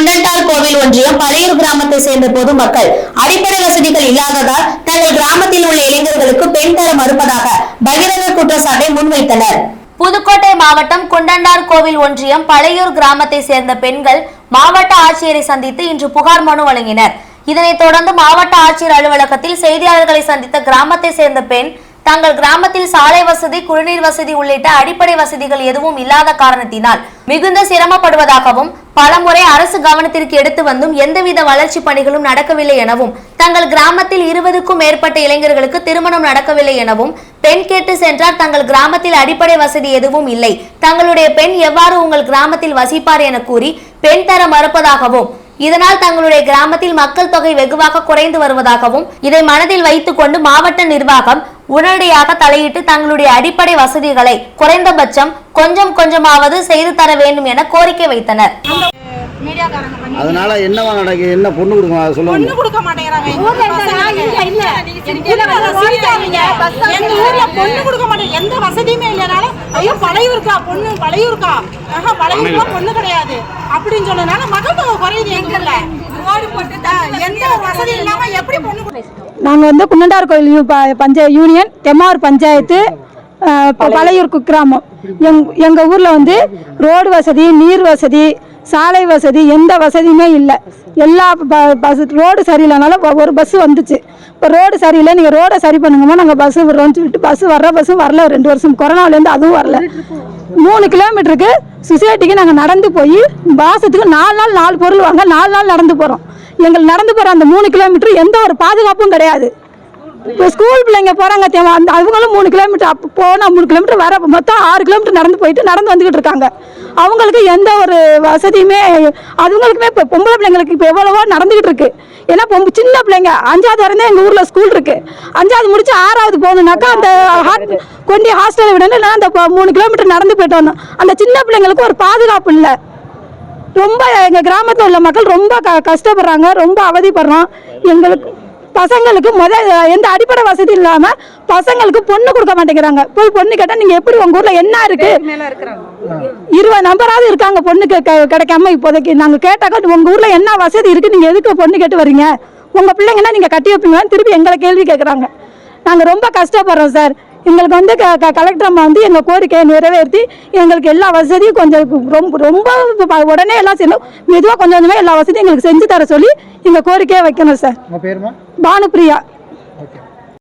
குன்னட்டால் கோவில் ஒன்றியம் பழையூர் கிராமத்தை சேர்ந்த பொதுமக்கள் அடிப்படை வசதிகள் இல்லாததால் தங்கள் கிராமத்தில் உள்ள இளைஞர்களுக்கு பெண் தர மறுப்பதாக பகிரங்க குற்றச்சாட்டை முன்வைத்தனர். புதுக்கோட்டை மாவட்டம் குண்டண்டார் கோவில் ஒன்றியம் பழையூர் கிராமத்தை சேர்ந்த பெண்கள் மாவட்ட ஆட்சியரை சந்தித்து இன்று புகார் மனு வழங்கினர். இதனைத் தொடர்ந்து மாவட்ட ஆட்சியர் அலுவலகத்தில் செய்தியாளர்களை சந்தித்த கிராமத்தை சேர்ந்த பெண் தங்கள் கிராமத்தில் சாலை வசதி குடிநீர் வசதி உள்ளிட்ட அடிப்படை வசதிகள் எதுவும் இல்லாத காரணத்தினால் மிகுந்த சிரமப்படுவதாகவும் பலமுறை அரசு கவனத்திற்கு எடுத்து வந்தும் எந்தவித வளர்ச்சி பணிகளும் நடக்கவில்லை எனவும் தங்கள் கிராமத்தில் இருபதுக்கும் மேற்பட்ட இளைஞர்களுக்கு திருமணம் நடக்கவில்லை எனவும் பெண் கேட்டு சென்றால் தங்கள் கிராமத்தில் அடிப்படை வசதி எதுவும் இல்லை. தங்களுடைய பெண் எவ்வாறு உங்கள் கிராமத்தில் வசிப்பார் என கூறி பெண் தர மறுப்பதாகவும் இதனால் தங்களுடைய கிராமத்தில் மக்கள் தொகை வெகுவாக குறைந்து வருவதாகவும் இதை மனதில் வைத்துக்கொண்டு மாவட்ட நிர்வாகம் உடனடியாக தலையிட்டு தங்களுடைய அடிப்படை வசதிகளை குறைந்தபட்சம் கொஞ்சம் கொஞ்சமாவது செய்து தர வேண்டும் என கோரிக்கை வைத்தனர். அதனால என்னவா நடக்குது என்ன பொண்ணு கொடுக்கும் அதை சொல்லுங்க பொண்ணு கொடுக்க மாட்டேங்கிறாங்க. எங்க ஊர்ல பொண்ணு கொடுக்க மாட்டேங்க. எந்த வசதியுமே இல்லைனால ஐயோ பழையூருக்கா பொண்ணு பழையூருக்கா? ஆஹா பழையூருக்கா பொண்ணு கிடையாது. அப்படின்னு சொன்னதுனால மக்கள் தொகை குறையுது எங்க ஊர்ல. எந்த வசதி இல்லாம எப்படி பொண்ணு நாங்கள் வந்து பன்னெண்டார் கோயில் யூ- ப- யூனியன் தெம்மார் பஞ்சாயத்து பழையூர் குக்கிராமம் எங் எங்கள் ஊரில் வந்து ரோடு வசதி நீர் வசதி சாலை வசதி எந்த வசதியுமே இல்லை. எல்லா ப- பஸ் ரோடு சரியில்லைனாலும் ஒரு பஸ்ஸு வந்துச்சு. இப்போ ரோடு சரியில்லை நீங்கள் ரோடை சரி பண்ணுங்கம்மா நாங்கள் பஸ்ஸு விடுறோம்னு சொல்லிட்டு பஸ்ஸு வர்ற பஸ்ஸும் வரல ரெண்டு வருஷம். கொரோனாலேருந்து அதுவும் வரல. மூணு கிலோமீட்டருக்கு சொசைட்டிக்கு நாங்கள் நடந்து போய் மாதத்துக்கு நாலு நாள் நாலு பொருள் வாங்க நாலு நாள் நடந்து போகிறோம் எங்களுக்கு நடந்து போகிற அந்த மூணு கிலோமீட்டர் எந்த ஒரு பாதுகாப்பும் கிடையாது. இப்போ ஸ்கூல் பிள்ளைங்க போகிறாங்க தேவை அந்த அவங்களும் மூணு கிலோமீட்டர் அப்போ போனால் மூணு கிலோமீட்டர் வர மொத்தம் ஆறு கிலோமீட்டர் நடந்து போயிட்டு நடந்து வந்துக்கிட்டு இருக்காங்க. அவங்களுக்கு எந்த ஒரு வசதியுமே அதுங்களுக்குமே இப்போ பொம்பளை பிள்ளைங்களுக்கு இப்போ எவ்வளவோ நடந்துக்கிட்டு இருக்கு. ஏன்னா பொம்பு சின்ன பிள்ளைங்க அஞ்சாவது வரைந்தே எங்கள் ஊரில் ஸ்கூல் இருக்கு. அஞ்சாவது முடிச்சு ஆறாவது போகணுன்னாக்கா அந்த ஹாட் கொண்டு ஹாஸ்டலில் விடணும் அந்த மூணு கிலோமீட்டர் நடந்து போயிட்டு வந்தோம் அந்த சின்ன பிள்ளைங்களுக்கு ஒரு பாதுகாப்பு இல்லை. ரொம்ப எங்கள் கிராமத்தில் உள்ள மக்கள் ரொம்ப க கஷ்டப்படுறாங்க ரொம்ப அவதிப்படுறோம். எங்களுக்கு பசங்களுக்கு முத எந்த அடிப்படை வசதி இல்லாமல் பசங்களுக்கு பொண்ணு கொடுக்க மாட்டேங்கிறாங்க. போய் பொண்ணு கேட்டால் நீங்கள் எப்படி உங்கள் ஊரில் என்ன இருக்கு? இருபது நம்பராவது இருக்காங்க பொண்ணுக்கு க- கிடைக்காம இப்போதைக்கு. நாங்கள் கேட்டாக்கா உங்கள் ஊரில் என்ன வசதி இருக்குது நீங்கள் எதுக்கு பொண்ணு கேட்டு வர்றீங்க உங்கள் பிள்ளைங்கன்னா நீங்கள் கட்டி வைப்பீங்களான்னு திருப்பி எங்களை கேள்வி கேட்குறாங்க நாங்கள் ரொம்ப கஷ்டப்படுறோம் சார். எங்களுக்கு வந்து க க- கலெக்டர் அம்மா வந்து எங்கள் கோரிக்கையை நிறைவேற்றி எங்களுக்கு எல்லா வசதியும் கொஞ்சம் ரொம்ப ரொம்ப உடனே எல்லாம் செய்யணும் மெதுவாக கொஞ்சம் கொஞ்சமாக எல்லா வசதியும் எங்களுக்கு செஞ்சு தர சொல்லி எங்கள் கோரிக்கையை வைக்கணும் சார். உங்க பேருமா? பானுப்பிரியா